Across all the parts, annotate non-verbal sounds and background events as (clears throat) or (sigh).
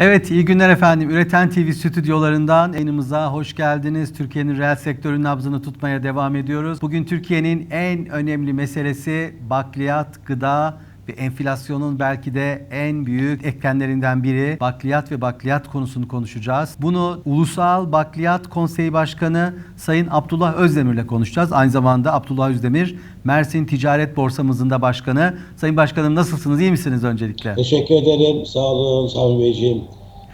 Evet, iyi günler efendim. Üreten TV stüdyolarından yayınımıza hoş geldiniz. Türkiye'nin reel sektörün nabzını tutmaya devam ediyoruz. Bugün Türkiye'nin en önemli meselesi bakliyat, gıda enflasyonun belki de en büyük eklemlerinden biri bakliyat ve bakliyat konusunu konuşacağız. Bunu Ulusal Bakliyat Konseyi Başkanı Sayın Abdullah Özdemir'le konuşacağız. Aynı zamanda Abdullah Özdemir Mersin Ticaret Borsamızın da başkanı. Sayın Başkanım nasılsınız? İyi misiniz öncelikle? Teşekkür ederim. Sağ olun Sami Beyciğim.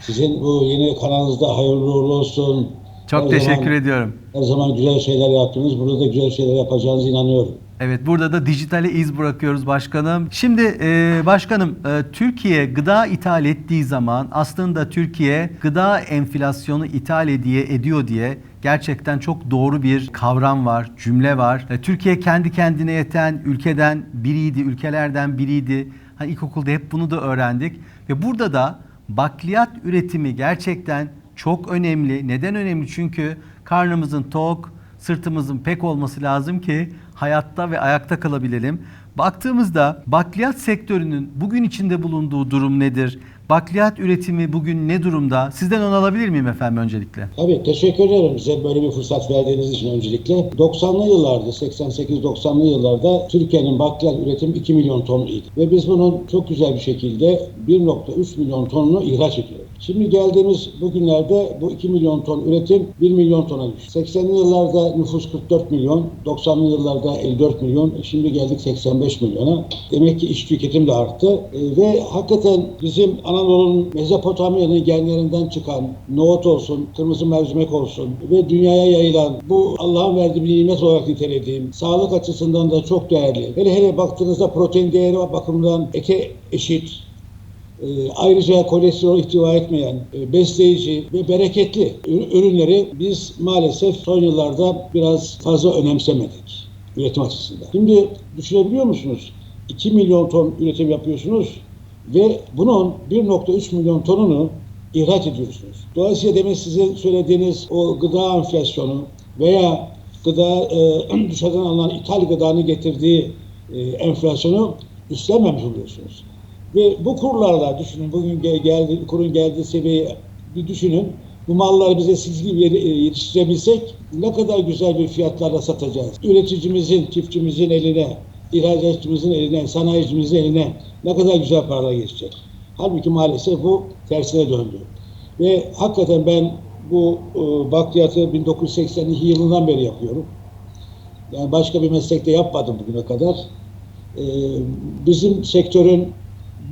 Sizin bu yeni kanalınızda hayırlı uğurlu olsun. Çok Her teşekkür zaman- ediyorum. Her zaman güzel şeyler yaptınız. Burada da güzel şeyler yapacağınıza inanıyorum. Evet burada da dijitale iz bırakıyoruz başkanım. Şimdi e, başkanım e, Türkiye gıda ithal ettiği zaman aslında Türkiye gıda enflasyonu ithal ediye, ediyor diye gerçekten çok doğru bir kavram var, cümle var. E, Türkiye kendi kendine yeten ülkeden biriydi, ülkelerden biriydi. Hani ilkokulda hep bunu da öğrendik. Ve burada da bakliyat üretimi gerçekten çok önemli. Neden önemli? Çünkü karnımızın tok, sırtımızın pek olması lazım ki hayatta ve ayakta kalabilelim. Baktığımızda bakliyat sektörünün bugün içinde bulunduğu durum nedir? Bakliyat üretimi bugün ne durumda? Sizden onu alabilir miyim efendim öncelikle? Tabii teşekkür ederim bize böyle bir fırsat verdiğiniz için öncelikle. 90'lı yıllarda, 88-90'lı yıllarda Türkiye'nin bakliyat üretimi 2 milyon ton idi. Ve biz bunun çok güzel bir şekilde 1.3 milyon tonunu ihraç ediyoruz. Şimdi geldiğimiz bugünlerde bu 2 milyon ton üretim 1 milyon tona düştü. 80'li yıllarda nüfus 44 milyon, 90'lı yıllarda 54 milyon, e şimdi geldik 85 milyona. Demek ki iş tüketim de arttı. E, ve hakikaten bizim Anadolu'nun Mezopotamya'nın genlerinden çıkan nohut olsun, kırmızı mercimek olsun ve dünyaya yayılan bu Allah'ın verdiği bir nimet olarak nitelediğim, sağlık açısından da çok değerli. Hele hele baktığınızda protein değeri bakımından eke eşit, e, ayrıca kolesterol ihtiva etmeyen, e, besleyici ve bereketli ür- ürünleri biz maalesef son yıllarda biraz fazla önemsemedik üretim açısından. Şimdi düşünebiliyor musunuz? 2 milyon ton üretim yapıyorsunuz ve bunun 1.3 milyon tonunu ihraç ediyorsunuz. Dolayısıyla demin sizin söylediğiniz o gıda enflasyonu veya gıda e, (clears throat) dışarıdan alınan ithal gıdanın getirdiği e, enflasyonu üstlenmemiş oluyorsunuz. Ve bu kurlarla düşünün bugün gel- geldi, kurun geldiği seviyeyi bir düşünün. Bu malları bize siz gibi e, yetiştirebilsek ne kadar güzel bir fiyatlarla satacağız. Üreticimizin, çiftçimizin eline, ihracatçımızın eline, sanayicimizin eline ne kadar güzel paralar geçecek. Halbuki maalesef bu tersine döndü. Ve hakikaten ben bu e, bakliyatı 1982 yılından beri yapıyorum. Yani başka bir meslekte yapmadım bugüne kadar. Ee, bizim sektörün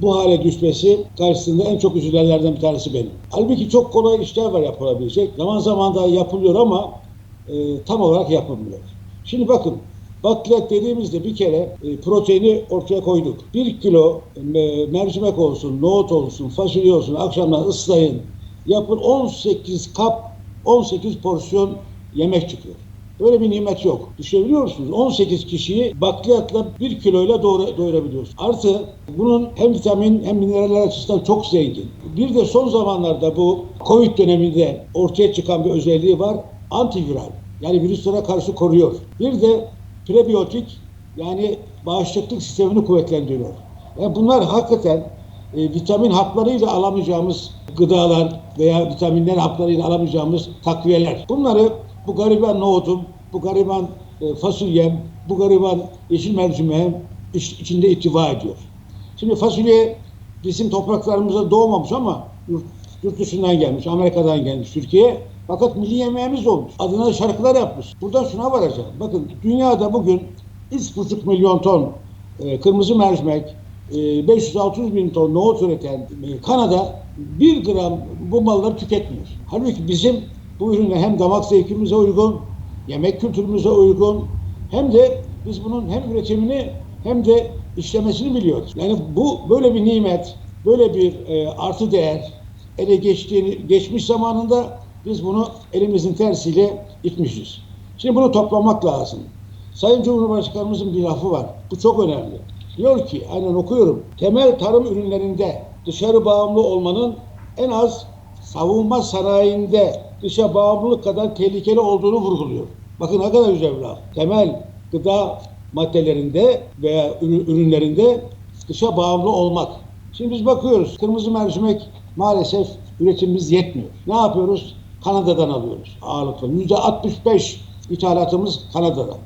bu hale düşmesi karşısında en çok üzülenlerden bir tanesi benim. Halbuki çok kolay işler var yapılabilecek. Zaman zaman da yapılıyor ama e, tam olarak yapılmıyor. Şimdi bakın bakliyat dediğimizde bir kere e, proteini ortaya koyduk. Bir kilo e, mercimek olsun, nohut olsun, fasulye olsun akşamdan ıslayın. Yapın 18 kap, 18 porsiyon yemek çıkıyor. Böyle bir nimet yok. Düşünebiliyor musunuz? 18 kişiyi bakliyatla 1 kiloyla doğru, doyurabiliyorsunuz. Artı bunun hem vitamin hem mineraller açısından çok zengin. Bir de son zamanlarda bu Covid döneminde ortaya çıkan bir özelliği var. Antiviral. Yani virüslere karşı koruyor. Bir de prebiyotik yani bağışıklık sistemini kuvvetlendiriyor. Yani bunlar hakikaten e, vitamin haplarıyla alamayacağımız gıdalar veya vitaminler haplarıyla alamayacağımız takviyeler. Bunları bu gariban nohutum, bu gariban e, fasulyem, bu gariban yeşil mercimeğim iç- içinde ittiva ediyor. Şimdi fasulye bizim topraklarımıza doğmamış ama yurt, yurt dışından gelmiş, Amerika'dan gelmiş Türkiye'ye. Fakat milli yemeğimiz olmuş. Adına şarkılar yapmış. Buradan şuna varacağım. Bakın dünyada bugün 3,5 milyon ton e, kırmızı mercimek, e, 500-600 bin ton nohut üreten e, Kanada 1 gram bu malları tüketmiyor. Halbuki bizim bu ürüne hem damak zevkimize uygun, yemek kültürümüze uygun hem de biz bunun hem üretimini hem de işlemesini biliyoruz. Yani bu böyle bir nimet, böyle bir e, artı değer ele geçtiğini geçmiş zamanında biz bunu elimizin tersiyle itmişiz. Şimdi bunu toplamak lazım. Sayın Cumhurbaşkanımızın bir lafı var. Bu çok önemli. Diyor ki, aynen okuyorum. Temel tarım ürünlerinde dışarı bağımlı olmanın en az savunma sanayinde dışa bağımlılık kadar tehlikeli olduğunu vurguluyor. Bakın ne kadar güzel bir. Temel gıda maddelerinde veya ürü- ürünlerinde dışa bağımlı olmak. Şimdi biz bakıyoruz. Kırmızı mercimek maalesef üretimimiz yetmiyor. Ne yapıyoruz? Kanada'dan alıyoruz ağırlıklı. %65 ithalatımız Kanada'dan.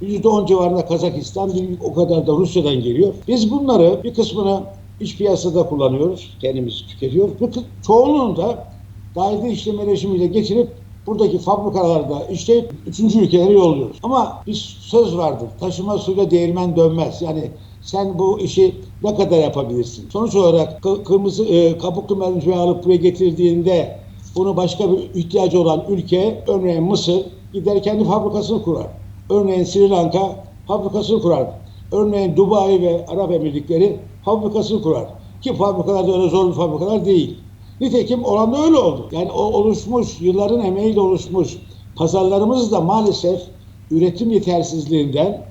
%10 civarında Kazakistan, bir o kadar da Rusya'dan geliyor. Biz bunları bir kısmını iç piyasada kullanıyoruz. Kendimiz tüketiyoruz. Bir çoğunluğunu da daire işleme rejimiyle getirip buradaki fabrikalarda işleyip üçüncü ülkelere yolluyoruz. Ama bir söz vardır. Taşıma suyla değirmen dönmez. Yani sen bu işi ne kadar yapabilirsin? Sonuç olarak kı- kırmızı e, kabuklu mercimeği alıp buraya getirdiğinde bunu başka bir ihtiyacı olan ülke, örneğin Mısır gider kendi fabrikasını kurar. Örneğin Sri Lanka fabrikasını kurar. Örneğin Dubai ve Arap Emirlikleri fabrikasını kurar. Ki fabrikalar da öyle zor bir fabrikalar değil. Nitekim olan da öyle oldu. Yani o oluşmuş, yılların emeğiyle oluşmuş pazarlarımız da maalesef üretim yetersizliğinden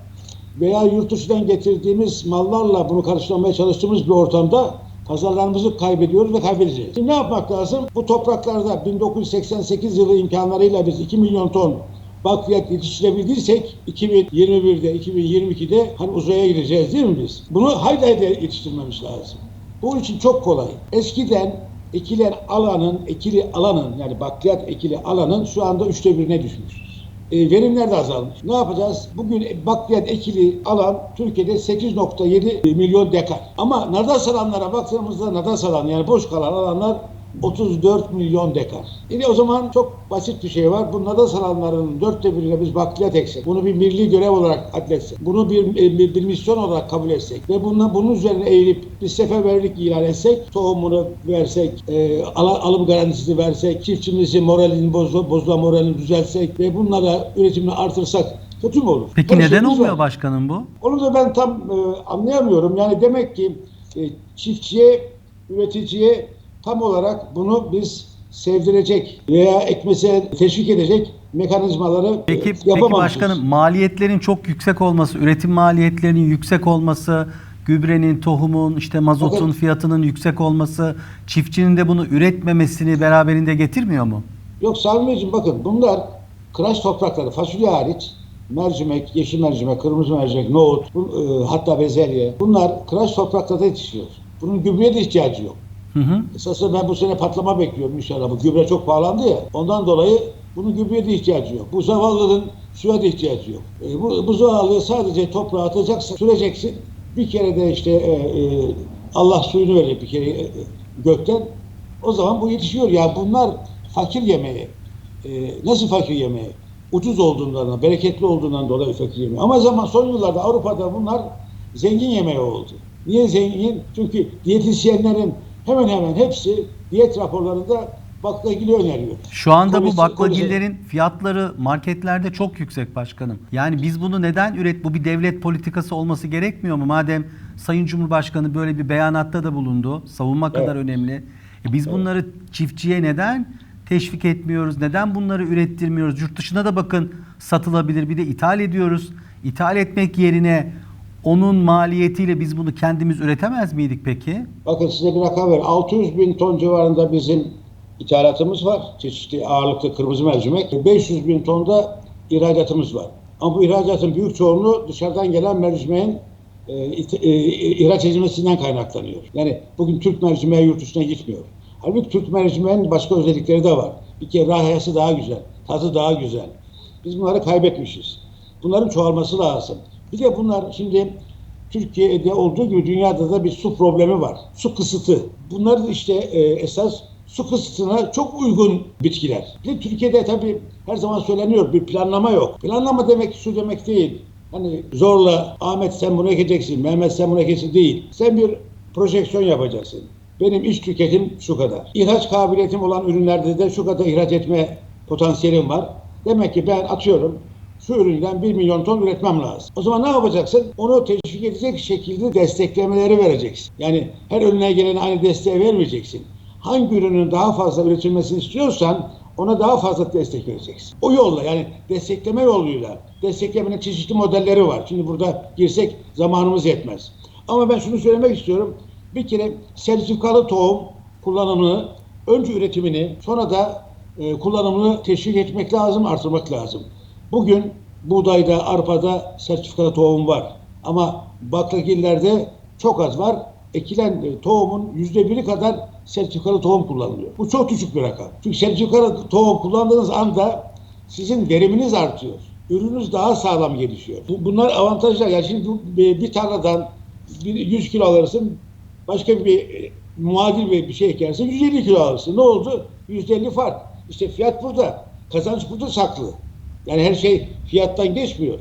veya yurt dışından getirdiğimiz mallarla bunu karşılamaya çalıştığımız bir ortamda pazarlarımızı kaybediyoruz ve kaybedeceğiz. Şimdi ne yapmak lazım? Bu topraklarda 1988 yılı imkanlarıyla biz 2 milyon ton bakliyat yetiştirebildiysek 2021'de, 2022'de hani uzaya gideceğiz değil mi biz? Bunu haydi haydi yetiştirmemiz lazım. Bu için çok kolay. Eskiden ekilen alanın, ekili alanın yani bakliyat ekili alanın şu anda üçte birine düşmüş. E, verimler de azalmış. Ne yapacağız? Bugün bakliyat ekili alan Türkiye'de 8.7 milyon dekar. Ama nadas alanlara baktığımızda nadas alan yani boş kalan alanlar 34 milyon dekar. Yine o zaman çok basit bir şey var. Bu nadas alanlarının dörtte birine biz bakliyat eksek, bunu bir milli görev olarak adletsek, bunu bir, e, bir, bir misyon olarak kabul etsek ve bunun, bunun üzerine eğilip bir seferberlik ilan etsek, tohumunu versek, e, al- alım garantisini versek, çiftçimizin moralini bozu, bozulan moralini düzeltsek ve bunlara üretimini artırsak kötü mü olur? Peki Her neden olmuyor var. başkanım bu? Onu da ben tam e, anlayamıyorum. Yani demek ki e, çiftçiye, üreticiye tam olarak bunu biz sevdirecek veya ekmese teşvik edecek mekanizmaları e, Peki, peki yapamamışız. başkanım maliyetlerin çok yüksek olması, üretim maliyetlerinin yüksek olması, gübrenin, tohumun, işte mazotun Fakat- fiyatının yüksek olması, çiftçinin de bunu üretmemesini beraberinde getirmiyor mu? Yok Sami Beyciğim bakın bunlar kıraç toprakları fasulye hariç mercimek, yeşil mercimek, kırmızı mercimek, nohut, bu, e, hatta bezelye bunlar kıraç topraklarda yetişiyor. Bunun gübreye de ihtiyacı yok. Hı. Esasında ben bu sene patlama bekliyorum inşallah. Bu gübre çok pahalandı ya. Ondan dolayı bunun gübreye de ihtiyacı yok. Bu zavallının suya da ihtiyacı yok. E, bu, bu zavallıyı sadece toprağa atacaksın, süreceksin. Bir kere de işte e, e, Allah suyunu verir bir kere e, e, gökten. O zaman bu yetişiyor. Ya bunlar fakir yemeği. E, nasıl fakir yemeği? Ucuz olduğundan, bereketli olduğundan dolayı fakir yemeği. Ama zaman son yıllarda Avrupa'da bunlar zengin yemeği oldu. Niye zengin? Çünkü diyetisyenlerin hemen hemen hepsi diyet raporlarında baklagili öneriyor. Şu anda bu Komisi- baklagillerin fiyatları marketlerde çok yüksek başkanım. Yani biz bunu neden üret? Bu bir devlet politikası olması gerekmiyor mu? Madem Sayın Cumhurbaşkanı böyle bir beyanatta da bulundu. Savunma kadar Evet. önemli. E biz bunları çiftçiye neden teşvik etmiyoruz? Neden bunları ürettirmiyoruz? Yurt dışına da bakın satılabilir. Bir de ithal ediyoruz. İthal etmek yerine onun maliyetiyle biz bunu kendimiz üretemez miydik peki? Bakın size bir rakam ver. 600 bin ton civarında bizim ithalatımız var. Çeşitli ağırlıklı kırmızı mercimek. 500 bin tonda ihracatımız var. Ama bu ihracatın büyük çoğunluğu dışarıdan gelen mercimeğin e, e, ihraç edilmesinden kaynaklanıyor. Yani bugün Türk mercimeği yurt dışına gitmiyor. Halbuki Türk mercimeğin başka özellikleri de var. Bir kere rahiyası daha güzel, tadı daha güzel. Biz bunları kaybetmişiz. Bunların çoğalması lazım. Bir de bunlar şimdi Türkiye'de olduğu gibi dünyada da bir su problemi var. Su kısıtı. Bunlar işte e, esas su kısıtına çok uygun bitkiler. Bir de Türkiye'de tabii her zaman söyleniyor bir planlama yok. Planlama demek su demek değil. Hani zorla Ahmet sen bunu ekeceksin, Mehmet sen bunu ekeceksin değil. Sen bir projeksiyon yapacaksın. Benim iç tüketim şu kadar. İhraç kabiliyetim olan ürünlerde de şu kadar ihraç etme potansiyelim var. Demek ki ben atıyorum şu üründen 1 milyon ton üretmem lazım. O zaman ne yapacaksın? Onu teşvik edecek şekilde desteklemeleri vereceksin. Yani her önüne gelene aynı desteği vermeyeceksin. Hangi ürünün daha fazla üretilmesini istiyorsan ona daha fazla destek vereceksin. O yolla yani destekleme yoluyla desteklemenin çeşitli modelleri var. Şimdi burada girsek zamanımız yetmez. Ama ben şunu söylemek istiyorum. Bir kere sertifikalı tohum kullanımını, önce üretimini, sonra da e, kullanımını teşvik etmek lazım, artırmak lazım. Bugün buğdayda, arpada sertifikalı tohum var. Ama baklagillerde çok az var. ekilen e, tohumun yüzde biri kadar sertifikalı tohum kullanılıyor. Bu çok küçük bir rakam. Çünkü sertifikalı tohum kullandığınız anda sizin veriminiz artıyor. Ürününüz daha sağlam gelişiyor. Bu, bunlar avantajlar. Yani şimdi bu, bir, tarladan bir 100 kilo alırsın, başka bir e, muadil bir, şey ekersin 150 kilo alırsın. Ne oldu? %50 fark. İşte fiyat burada. Kazanç burada saklı. Yani her şey fiyattan geçmiyor.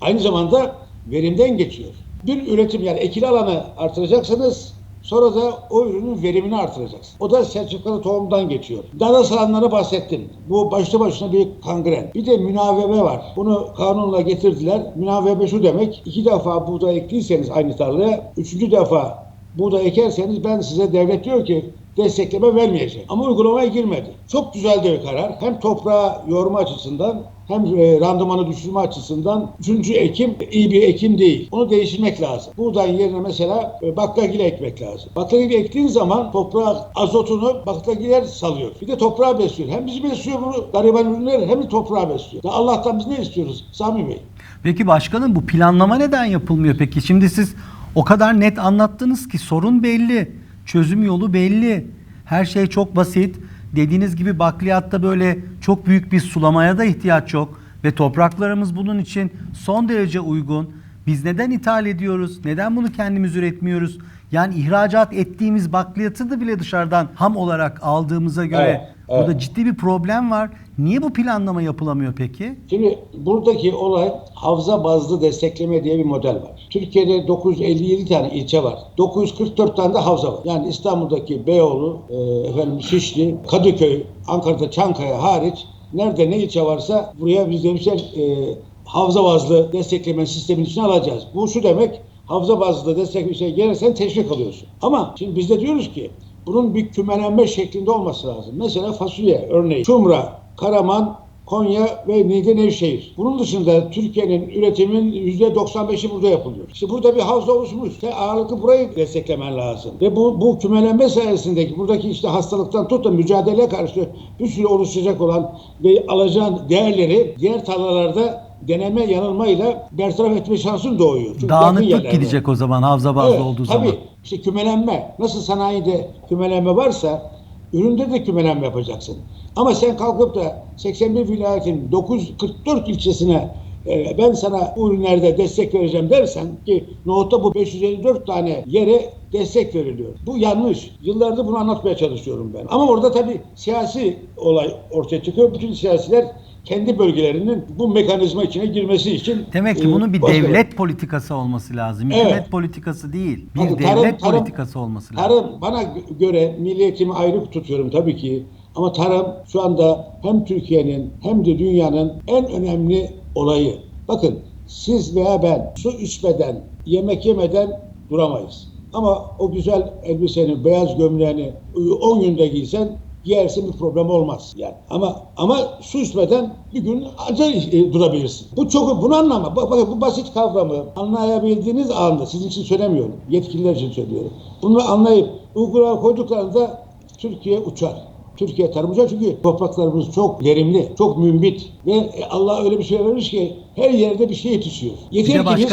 Aynı zamanda verimden geçiyor. Bir üretim yani ekili alanı artıracaksınız sonra da o ürünün verimini artıracaksınız. O da sertifikalı tohumdan geçiyor. Dana salanlara bahsettim. Bu başlı başına bir kangren. Bir de münavebe var. Bunu kanunla getirdiler. Münavebe şu demek. iki defa buğday ektiyseniz aynı tarlaya, üçüncü defa buğday ekerseniz ben size devlet diyor ki destekleme vermeyecek. Ama uygulamaya girmedi. Çok güzel bir karar. Hem toprağı yorma açısından hem e, randımanı düşürme açısından üçüncü ekim iyi bir ekim değil. Onu değiştirmek lazım. Buğday yerine mesela e, baklagil ekmek lazım. Baklagil ektiğin zaman toprak azotunu baklagiler salıyor. Bir de toprağı besliyor. Hem bizi besliyor bunu gariban ürünler hem de toprağı besliyor. Ya Allah'tan biz ne istiyoruz Sami Bey? Peki başkanım bu planlama neden yapılmıyor peki? Şimdi siz o kadar net anlattınız ki sorun belli, çözüm yolu belli. Her şey çok basit. Dediğiniz gibi bakliyatta böyle çok büyük bir sulamaya da ihtiyaç yok ve topraklarımız bunun için son derece uygun. Biz neden ithal ediyoruz? Neden bunu kendimiz üretmiyoruz? Yani ihracat ettiğimiz bakliyatı da bile dışarıdan ham olarak aldığımıza göre Evet, evet. burada ciddi bir problem var. Niye bu planlama yapılamıyor peki? Şimdi buradaki olay havza bazlı destekleme diye bir model var. Türkiye'de 957 tane ilçe var. 944 tane de havza var. Yani İstanbul'daki Beyoğlu, e, efendim Şişli, Kadıköy, Ankara'da Çankaya hariç nerede ne ilçe varsa buraya biz demişler e, havza bazlı destekleme sistemin içine alacağız. Bu şu demek havza bazlı destek bir şey gelirsen teşvik alıyorsun. Ama şimdi biz de diyoruz ki bunun bir kümelenme şeklinde olması lazım. Mesela fasulye örneğin Çumra, Karaman, Konya ve Niğde Nevşehir. Bunun dışında Türkiye'nin üretimin %95'i burada yapılıyor. İşte burada bir havza oluşmuş. İşte ağırlıklı burayı desteklemen lazım. Ve bu, bu kümelenme sayesindeki buradaki işte hastalıktan tut da mücadeleye karşı bir sürü oluşacak olan ve alacağın değerleri diğer tarlalarda deneme yanılmayla bertaraf etme şansın doğuyor. Çünkü Dağınıklık gidecek o zaman havza bazlı Evet, olduğu tabii. zaman. İşte kümelenme. Nasıl sanayide kümelenme varsa üründe de kümelenme yapacaksın. Ama sen kalkıp da 81 vilayetin 944 ilçesine e, ben sana bu ürünlerde destek vereceğim dersen ki nohutta bu 554 tane yere destek veriliyor. Bu yanlış. Yıllardır bunu anlatmaya çalışıyorum ben. Ama orada tabii siyasi olay ortaya çıkıyor. Bütün siyasiler kendi bölgelerinin bu mekanizma içine girmesi için Demek ki e, bunun bir başka- devlet politikası olması lazım. Hükümet Evet. politikası değil. Bir Bakın devlet tarım- tarım- politikası olması lazım. Tarım bana göre milli eğitimi ayrı tutuyorum tabii ki. Ama tarım şu anda hem Türkiye'nin hem de dünyanın en önemli olayı. Bakın siz veya ben su içmeden, yemek yemeden duramayız. Ama o güzel elbiseni, beyaz gömleğini 10 günde giysen giyersin bir problem olmaz yani. Ama ama su içmeden bir gün acayip e, durabilirsin. Bu çok bunu anlama. Bak, bakın bu basit kavramı anlayabildiğiniz anda sizin için söylemiyorum. Yetkililer için söylüyorum. Bunu anlayıp uygulamaya koyduklarında Türkiye uçar. Türkiye tarım uçar çünkü topraklarımız çok verimli, çok mümbit ve e, Allah öyle bir şey vermiş ki her yerde bir şey yetişiyor. Bir Yeter de ki biz-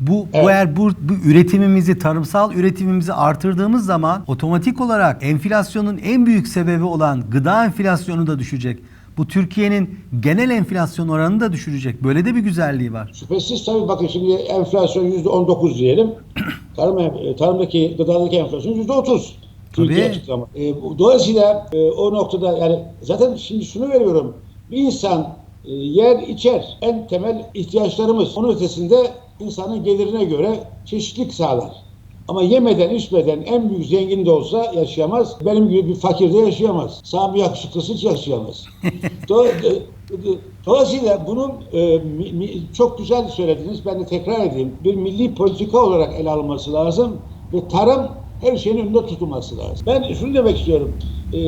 bu, bu Evet. eğer bu, bu üretimimizi, tarımsal üretimimizi artırdığımız zaman otomatik olarak enflasyonun en büyük sebebi olan gıda enflasyonu da düşecek. Bu Türkiye'nin genel enflasyon oranını da düşürecek. Böyle de bir güzelliği var. Şüphesiz tabii bakın şimdi enflasyon yüzde 19 diyelim. (clears throat) Tarım, e, tarımdaki gıdadaki enflasyon yüzde 30. Türkiye Tabii. açıklama. E, bu- dolayısıyla e, o noktada yani zaten şimdi şunu veriyorum. Bir insan e, yer içer. En temel ihtiyaçlarımız. Onun ötesinde insanın gelirine göre çeşitlilik sağlar. Ama yemeden içmeden en büyük zengin de olsa yaşayamaz. Benim gibi bir fakir de yaşayamaz. Sami yakışıklısı hiç yaşayamaz. (laughs) Do- do- Dolayısıyla bunun e, çok güzel söylediniz. Ben de tekrar edeyim. Bir milli politika olarak ele alınması lazım ve tarım her şeyin önünde tutulması lazım. Ben şunu demek istiyorum. E,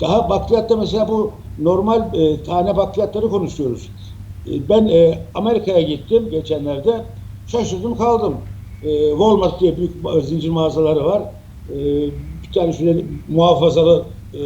daha bakliyatta mesela bu normal e, tane bakliyatları konuşuyoruz. E, ben e, Amerika'ya gittim geçenlerde. Şaşırdım kaldım. E, Walmart diye büyük zincir mağazaları var. E, bir tane şöyle muhafazalı e,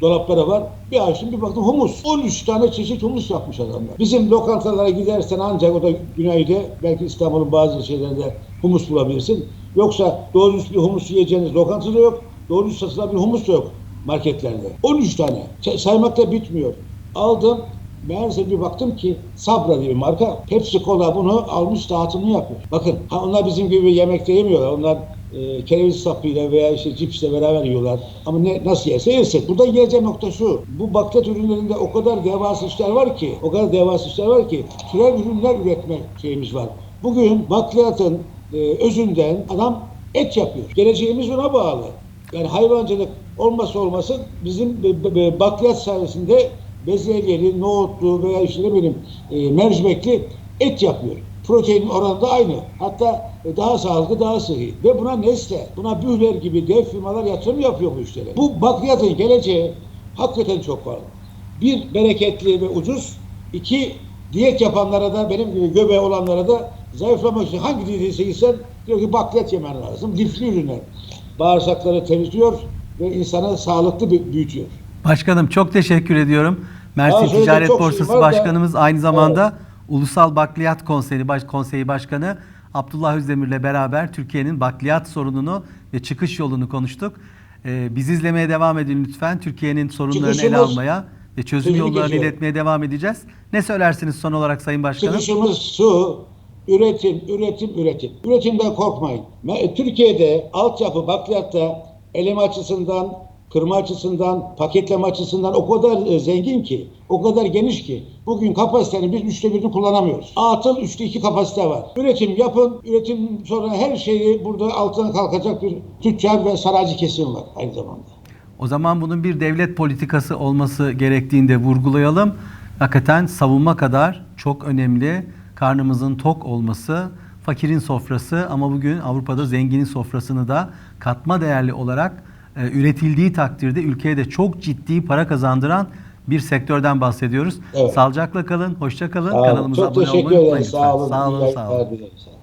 dolapları var. Bir açtım bir baktım humus. 13 tane çeşit humus yapmış adamlar. Bizim lokantalara gidersen ancak o da güneyde belki İstanbul'un bazı şeylerinde humus bulabilirsin. Yoksa doğru düz bir humus yiyeceğiniz lokantada yok. Doğru düz satılan bir humus da yok marketlerde. 13 tane. Say- Saymakla bitmiyor. Aldım. Meğerse bir baktım ki Sabra diye bir marka. Pepsi Cola bunu almış dağıtımını yapıyor. Bakın ha onlar bizim gibi yemekte yemiyorlar. Onlar e, kereviz sapıyla veya işte cipsle beraber yiyorlar. Ama ne, nasıl yerse yesin. Burada geleceğim nokta şu. Bu bakliyat ürünlerinde o kadar devasa işler var ki, o kadar devasa işler var ki türev ürünler üretme şeyimiz var. Bugün bakliyatın e, özünden adam et yapıyor. Geleceğimiz buna bağlı. Yani hayvancılık olmazsa olması bizim be- bakliyat sayesinde bezelyeli, nohutlu veya işte ne bileyim e, mercimekli et yapıyor. Protein oranı da aynı. Hatta e, daha sağlıklı, daha sıhhi. Ve buna Nestle, buna Bühler gibi dev firmalar yatırım yapıyor bu işlere. Bu bakliyatın geleceği hakikaten çok var. Bir, bereketli ve ucuz. İki, diyet yapanlara da benim gibi göbeği olanlara da zayıflamak için hangi diyetiyse gitsen diyor ki bakliyat yemen lazım. Lifli ürünler. Bağırsakları temizliyor ve insanı sağlıklı bü- büyütüyor. Başkanım çok teşekkür ediyorum. Mersin söyleyecek Ticaret çok şey Borsası var da- Başkanımız aynı zamanda Ulusal Bakliyat Konseyi, Baş, Konseyi Başkanı Abdullah Özdemir'le beraber Türkiye'nin bakliyat sorununu ve çıkış yolunu konuştuk. Ee, bizi izlemeye devam edin lütfen. Türkiye'nin sorunlarını ele Çıkışımız- almaya ve çözüm Tebrik yollarını ediyorum. iletmeye devam edeceğiz. Ne söylersiniz son olarak Sayın Başkanım? Çıkışımız şu, üretim, üretim, üretim. Üretimden korkmayın. Me- Türkiye'de altyapı bakliyatta eleme açısından, kırma açısından, paketleme açısından o kadar e, zengin ki, o kadar geniş ki bugün kapasitenin biz üçte birini kullanamıyoruz. Atıl üçte iki kapasite var. Üretim yapın, üretim sonra her şeyi burada altına kalkacak bir tüccar ve saraycı kesim var aynı zamanda. O zaman bunun bir devlet politikası olması gerektiğini de vurgulayalım. Hakikaten savunma kadar çok önemli. Karnımızın tok olması, fakirin sofrası ama bugün Avrupa'da zenginin sofrasını da katma değerli olarak e, üretildiği takdirde ülkeye de çok ciddi para kazandıran bir sektörden bahsediyoruz. Evet. Sağlıcakla kalın, hoşça kalın. Sağ olun. Kanalımıza Çok abone olmayı unutmayın. Sağ olun. Sağ olun, sağ olun. Sağ olun.